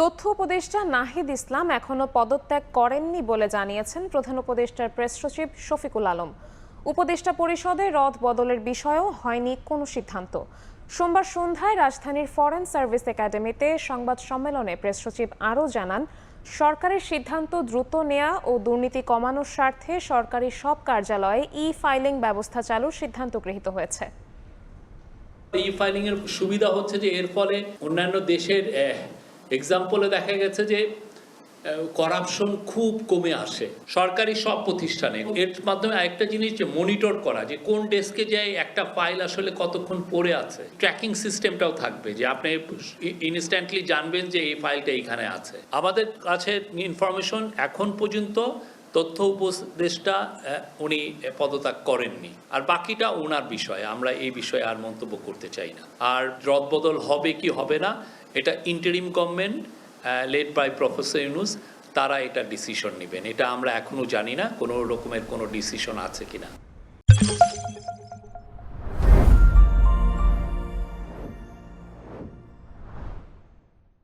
তথ্য উপদেষ্টা নাহিদ ইসলাম এখনও পদত্যাগ করেননি বলে জানিয়েছেন প্রধান উপদেষ্টার প্রেস সচিব শফিকুল আলম। উপদেষ্টা পরিষদে রদ বদলের বিষয়েও হয়নি কোনো সিদ্ধান্ত। সোমবার সন্ধ্যায় রাজধানীর ফরেন সার্ভিস একাডেমিতে সংবাদ সম্মেলনে প্রেস সচিব আরও জানান, সরকারের সিদ্ধান্ত দ্রুত নেয়া ও দুর্নীতি কমানোর স্বার্থে সরকারি সব কার্যালয়ে ই ফাইলিং ব্যবস্থা চালুর সিদ্ধান্ত গৃহীত হয়েছে। ই ফাইলিং এর সুবিধা হচ্ছে যে এর ফলে অন্যান্য দেশের এক্সাম্পলে দেখা গেছে যে করাপশন খুব কমে আসে। সরকারি সব প্রতিষ্ঠানে। এর মাধ্যমে একটা জিনিস যে মনিটর করা, যে কোন ডেস্কে যায়, একটা ফাইল আসলে কতক্ষণ পড়ে আছে। ট্র্যাকিং সিস্টেমটাও থাকবে যে, আপনি ইনস্ট্যান্টলি জানবেন যে, এই ফাইলটা এখানে আছে। আমাদের কাছে ইনফরমেশন এখন পর্যন্ত তথ্য উপদেষ্টা উনি পদত্যাগ করেননি। আর বাকিটা ওনার বিষয়ে, আমরা এই বিষয়ে আর মন্তব্য করতে চাই না। আর রদবদল হবে কি হবে না, এটা interim government led by professor Yunus তারা এটা ডিসিশন নেবেন। এটা আমরা এখনও জানি না, কোনো রকমের কোনো ডিসিশন আছে কিনা।